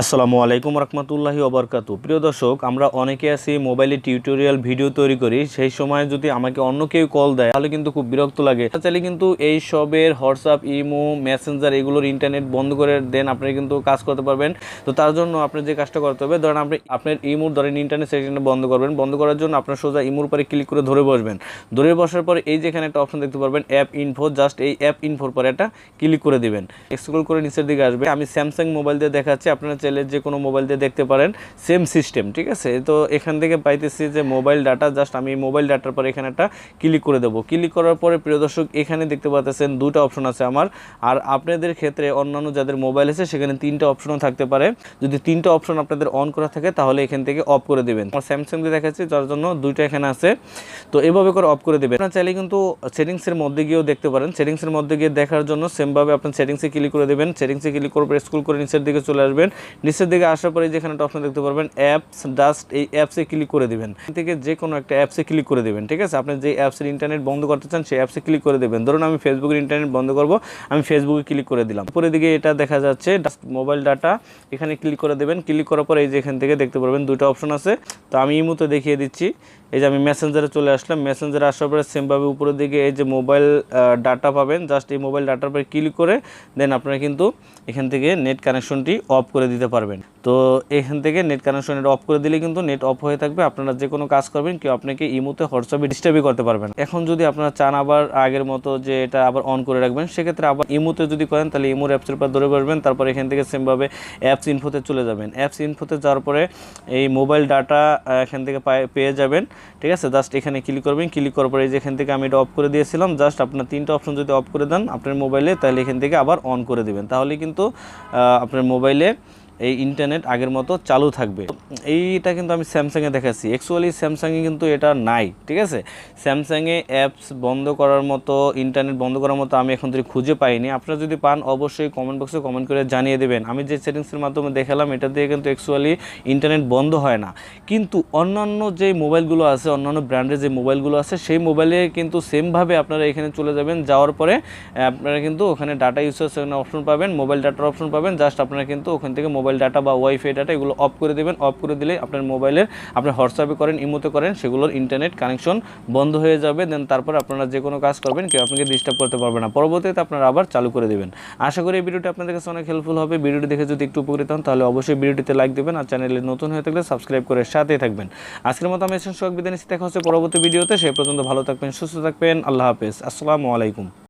আসসালামু আলাইকুম রহমতুল্লাহি ওবরকাত প্রিয় দর্শক, আমরা অনেকে আছি মোবাইলে টিউটোরিয়াল ভিডিও তৈরি করি। সেই সময় যদি আমাকে অন্য কেউ কল দেয়, তাহলে কিন্তু খুব বিরক্ত লাগে। চাইলে কিন্তু এই সবের হোয়াটসঅ্যাপ, ইমো, মেসেঞ্জার এগুলোর ইন্টারনেট বন্ধ করে দেন, আপনি কিন্তু কাজ করতে পারবেন। তো তার জন্য আপনি যে কাজটা করতে হবে, ধরেন আপনি, আপনার ইমোর, ধরেন ইন্টারনেট সেকশনটা বন্ধ করবেন। বন্ধ করার জন্য আপনার সোজা ইমোর পরে ক্লিক করে ধরে বসবেন। ধরে বসার পরে এই যেখানে একটা অপশন দেখতে পারবেন, অ্যাপ ইনফো। জাস্ট এই অ্যাপ ইনফোর পরে একটা ক্লিক করে দিবেন। স্ক্রল করে নিচের দিকে আসবে। আমি স্যামসাং মোবাইল দিয়ে দেখাচ্ছি, আপনারা চাইলে যে কোনো মোবাইল দিয়ে দেখতে পারেন সেম সিস্টেম ঠিক আছে? তো এখান থেকে পাইতেছি যে মোবাইল ডাটা জাস্ট আমি মোবাইল ডাটার পরে এখানে একটা ক্লিক করে দেবো। ক্লিক করার পরে প্রিয় দর্শক, এখানে দেখতে পাচ্ছেন দুটো অপশন আছে আমার। আর আপনাদের ক্ষেত্রে অন্যান্য যাদের মোবাইল আছে, সেখানে তিনটা অপশনও থাকতে পারে। যদি তিনটা অপশন আপনাদের অন করা থাকে, তাহলে এখান থেকে অফ করে দেবেন। আমার স্যামসাং দিয়ে দেখাচ্ছি, যার জন্য দুইটা এখানে আছে। তো এভাবে করে অফ করে দেবেন। আপনার চাইলে কিন্তু সেটিংসের মধ্যে গিয়েও দেখতে পারেন। সেটিংসের মধ্যে গিয়ে দেখার জন্য সেমভাবে আপনার সেটিংসে ক্লিক করে দেবেন। সেটিংসে ক্লিক করে স্কুল করে নিচের দিকে চলে আসবেন। নিচের দিকে আসার পরে যেখানে একটা অপশন দেখতে পারবেন অ্যাপস ডাস্ট এই অ্যাপসে ক্লিক করে দেবেন। থেকে যে কোনো একটা অ্যাপসে ক্লিক করে দেবেন, ঠিক আছে? আপনি যে অ্যাপসের ইন্টারনেট বন্ধ করতে চান, সেই অ্যাপসে ক্লিক করে দেবেন। ধরুন আমি ফেসবুকের ইন্টারনেট বন্ধ করব, আমি ফেসবুকে ক্লিক করে দিলাম। উপরে দিকে এটা দেখা যাচ্ছে মোবাইল ডাটা এখানে ক্লিক করে দেবেন। ক্লিক করার পরে এই যে এখান থেকে দেখতে পারবেন দুটো অপশন আছে। তো আমি এই মতো দেখিয়ে দিচ্ছি এই যে আমি মেসেঞ্জারে চলে আসলাম। মেসেঞ্জারে আসার পরে সেমভাবে উপরের দিকে এই যে মোবাইল ডাটা পাবেন। জাস্ট এই মোবাইল ডাটার পরে ক্লিক করে দেন আপনারা কিন্তু এখান থেকে নেট কানেকশনটি অফ করে দিতে পারবেন। তো এখান থেকে নেট কানেকশন এটা অফ করে দিলে কিন্তু নেট অফ হয়ে থাকবে। আপনারা যে কোনো কাজ করবেন, কেউ আপনাকে ইমোতে হোয়াটসঅ্যাপে ডিস্টার্বই করতে পারবেন এখন যদি আপনারা চান আবার আগের মতো যে এটা আবার অন করে রাখবেন, সেক্ষেত্রে আবার ইমোতে যদি করেন, তাহলে ইমোর অ্যাপসের পর ধরে বসবেন, তারপর এখান থেকে সেমভাবে অ্যাপস ইনফোতে চলে যাবেন। অ্যাপস ইনফোতে যাওয়ার পরে এই মোবাইল ডাটা এখান থেকে পায়ে- যাবেন, ঠিক আছে? জাস্ট এখানে ক্লিক করবেন ক্লিক করার পরে এই যে এখান থেকে আমি এটা অফ করে দিয়েছিলাম জাস্ট আপনার তিনটা অপশন যদি অফ করে দেন, আপনার মোবাইলে তাহলে এখান থেকে আবার অন করে দেবেন। তাহলে কিন্তু আপনার মোবাইলে এই ইন্টারনেট আগের মতো চালু থাকবে। এইটা কিন্তু আমি স্যামসাংয়ে দেখাচ্ছি। অ্যাকচুয়ালি স্যামসাংয়ে কিন্তু এটা নাই, ঠিক আছে? স্যামসাংয়ে অ্যাপস বন্ধ করার মতো ইন্টারনেট বন্ধ করার মতো আমি এখন থেকে খুঁজে পাইনি। আপনারা যদি পান, অবশ্যই কমেন্ট বক্সে কমেন্ট করে জানিয়ে দেবেন। আমি যে সেটিংসের মাধ্যমে দেখালাম, এটা দিয়ে কিন্তু অ্যাকচুয়ালি ইন্টারনেট বন্ধ হয় না। কিন্তু অন্যান্য যে মোবাইলগুলো আছে, অন্যান্য ব্র্যান্ডের যে মোবাইলগুলো আছে, সেই মোবাইলে কিন্তু সেমভাবে আপনারা এখানে চলে যাবেন। যাওয়ার পরে, আপনারা কিন্তু ওখানে ডাটা ইউসেজ অপশন পাবেন মোবাইল ডাটার অপশন পাবেন। জাস্ট আপনারা কিন্তু ওখান থেকে মোবাইল ডাটা বা ওয়াইফাই ডাটা এগুলো অফ করে দেবেন। অফ করে দিলে আপনার মোবাইলের আপনি হোয়াটসঅ্যাপে করেন ইমোতে করেন, সেগুলোর ইন্টারনেট কানেকশন বন্ধ হয়ে যাবে। দেন তারপর আপনারা যে কোনো কাজ করবেন, কেউ আপনাকে ডিস্টার্ব করতে পারবে না। পরবর্তীতে আপনারা আবার চালু করে দেবেন। আশা করি এই ভিডিওটি আপনাদের কাছে অনেক হেল্পফুল হবে। ভিডিওটি দেখে যদি একটু উপকৃত হন, তাহলে অবশ্যই ভিডিওটিতে লাইক দেবেন আর চ্যানেলে নতুন হয়ে থাকলে সাবস্ক্রাইব করে সাথেই থাকবেন। আজকের মতো আমি সোহাগ বিদায় নিচ্ছি। দেখা হচ্ছে পরবর্তী ভিডিওতে। সেই পর্যন্ত ভালো থাকবেন, সুস্থ থাকবেন। আল্লাহ হাফেজ। আসসালামু আলাইকুম।